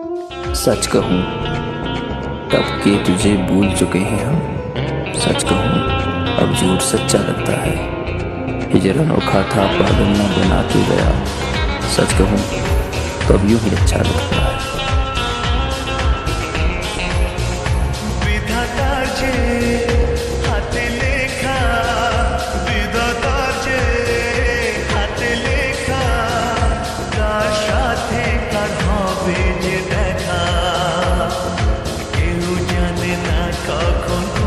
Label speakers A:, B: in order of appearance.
A: सच कहूँ कब के तुझे भूल चुके हैं हम। सच कहूँ, अब झूठ सच्चा लगता है। हिजर अनोखा था पागल न बना के गया। सच कहूँ, तब यूँ ही अच्छा लगता है।
B: like a con.